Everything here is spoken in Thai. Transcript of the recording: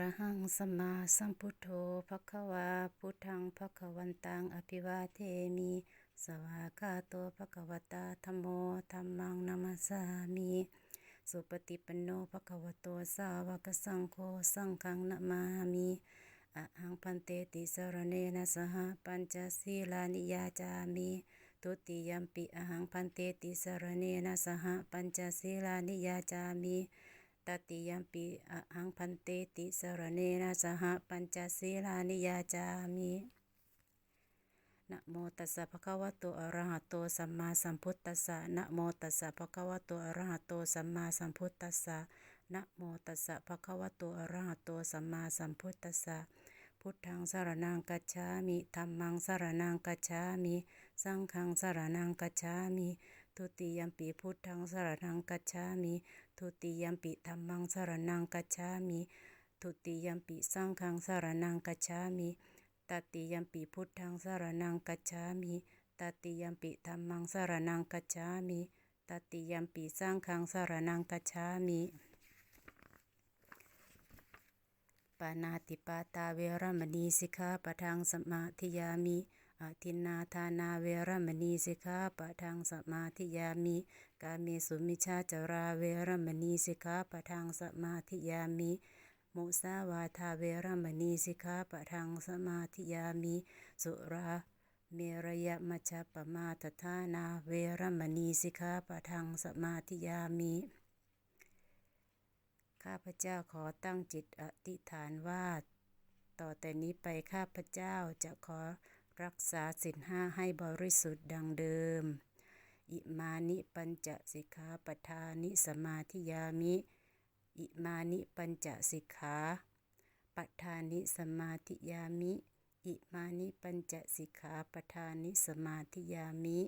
ระหังสัมมาสัมพุทโธภควาพุทธังภควันตังอภิวาเทมิ สวากาโตภควตาธรรมโมธรรมังนัมสสามิสุปฏิปันโนภควโตสาวกสังโฆสังฆังนะมามิอะหังพันเตติสรเนนะสหปัญจศีลานิยาจามิทุติยัมปิอะหังพันเตติสรเนนะสหปัญจศีลานิยาจามิ ตติยัมปิอะหังพันเตติสรณเนนะสหปัญจศีลานิยาจามินะโมตัสสะภะคะวะโตอะระหะโตสัมมาสัมพุทธัสสะนะโมตัสสะภะคะวะโตอะระหะโตสัมมาสัมพุทธัสสะนะโมตัสสะภะคะวะโตอะระหะโตสัมมาสัมพุทธัสสะพุทธังสารณังกัจฉามิธัมมังสารณังกัจฉามิ สังฆังสารณังกัจฉามิ ทุติยมปิพุทธังสรณังกัจฉามิทุติยมปิธัมมังสรณังกัจฉามิทุติยมปิสังฆังสรณังกัจฉามิตติยมปิพุทธังสรณังกัจฉามิตติยมปิธัมมังสรณังกัจฉามิตติยมปิสังฆังสรณังกัจฉามิปานาติปาตาเวรมณีสิกขาปะทังสมาธิยามิ อาทินนาทานาเวรมณีสิกขาปะทังสมาธิยามิกาเมสุมิชาจาราเวรมณีสิกขาปะทังสมาธิยามิมุสาวาทาเวรมณีสิกขาปะทังสมาธิยามิ สุราเมรยมัชปมาทฐานาเวรมณีสิกขาปะทังสมาธิยามิข้าพเจ้าขอตั้งจิตอธิษฐานว่า ต่อแต่นี้ไปข้าพเจ้าจะขอ รักษาสินห้าให้บริสุทธิ์ดังเดิม อิมานิปัญจสิกขาปทานิสมาธิยามิ อิมานิปัญจสิกขาปทานิสมาธิยามิ อิมานิปัญจสิกขาปทานิสมาธิยามิ